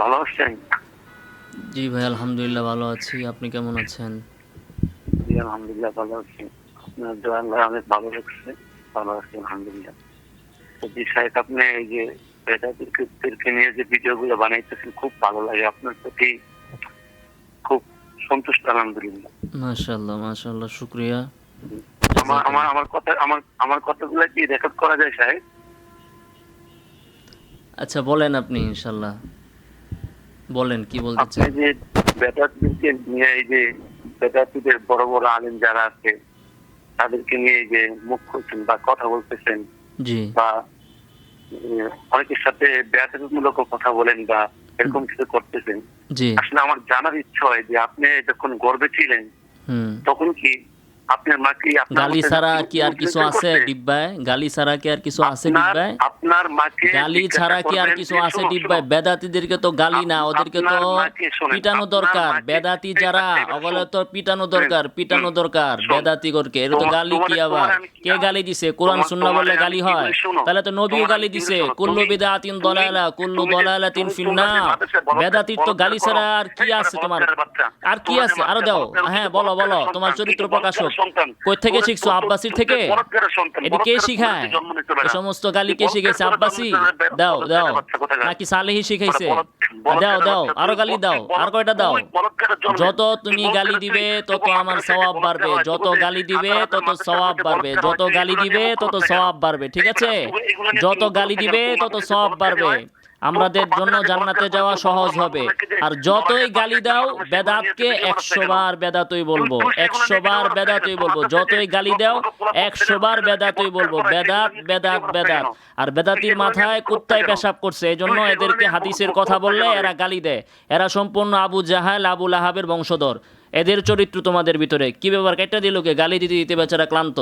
ভালো আছেন? জি ভাই আলহামদুলিল্লাহ ভালো আছি। আপনি কেমন আছেন? জি আলহামদুলিল্লাহ ভালো আছি। আপনার অনেক ভালো লাগছে ভালো আছি আলহামদুলিল্লাহ। জি সাহেব আপনি এই যে নিয়ে যে বানাইতেছেন খুব ভালো লাগে। আপনার প্রতি খুব সন্তুষ্ট আলহামদুলিল্লাহ। মাশাআল্লাহ মাশাআল্লাহ শুক্রিয়া। আমার আমার আমার কথা আমার আমার কথাগুলো কি রেকর্ড করা যায় সাহেব আচ্ছা বলেন আপনি ইনশাল্লাহ। বলেন কি বলতে আপনি যে বেদাতিদেরকে নিয়ে এই যে বেদাতিদের বড় বড় আলেম যারা আছে তাদেরকে নিয়ে যে মুখ খুলছেন বা কথা বলতেছেন জি। বা অনেকের সাথে ব্যাটারিমূলক কথা বলেন বা এরকম কিছু করতেছেন জি। আসলে আমার জানার ইচ্ছা হয় যে আপনি যখন গর্বে ছিলেন তখন কি আপনার মা কি আপনার গালি ছাড়া কি আর কিছু আছে ডিব্বায়? গালি ছাড়া কি আর কিছু আছে ডিব্বায়? আপনার মাকে গালি ছাড়া কি আর কিছু আছে? বেদাতিদেরকে তো গালি না ওদেরকে তো পিটানো দরকার। বেদাতি যারা ওগুলো তো পিটানো দরকার পিটানো দরকার বেদাতি করকে। এটা তো গালি কি আবার? কি- গালি দিছে? কোরআন তোমার- সুন্নাহ বললে গালি হয়। তাহলে তো নবীও গালি দিছে। কুল্লু দলালা কুল্লু দলালাতিন ফিন্নার বেদাতির তো গালি ছাড়া আর কি আছে তোমার? আর কি আছে? আরও দাও। হ্যাঁ বলো বলো। তোমার চরিত্র প্রকাশক। কই থেকে শিখছো আব্বাসির থেকে এটি কে শিখায়। সমস্ত গালি কে বলদের আব্বাসি। নিতে পারে- দাও দাও। নাকি সালেহি শিখাইছে? দাও দাও। আরও গালি দাও। আর কয়টা দাও? যত তুমি গালি দিবে তত আমার স্বভাব সওয়াব বাড়বে। যত গালি দিবে তত স্বভাব সওয়াব বাড়বে। যত গালি দিবে তত স্বভাব সওয়াব বাড়বে। ঠিক আছে? যত গালি দিবে তত সওয়াব বাড়বে। আমাদের জন্য জান্নাতে যাওয়া সহজ হবে। আর যতই গালি দাও, বেদাতকে একশো বার বেদাতই বলব, একশো বার বেদাতই বলব। যতই গালি দাও, একশো বার বেদাতই বলব। বেদাত বেদাত বেদাত। আর বেদাতির মাথায় কুত্তায় পেশাব করছে এই জন্য এদেরকে হাদিসের কথা বললে এরা গালি দেয়। এরা সম্পূর্ণ আবু জাহাল, আবু লাহাবের বংশধর। এদের চরিত্র তোমাদের ভিতরে। কি ব্যাপার? কেটে দিল গালি দিতে দিতে বেচারা ক্লান্ত।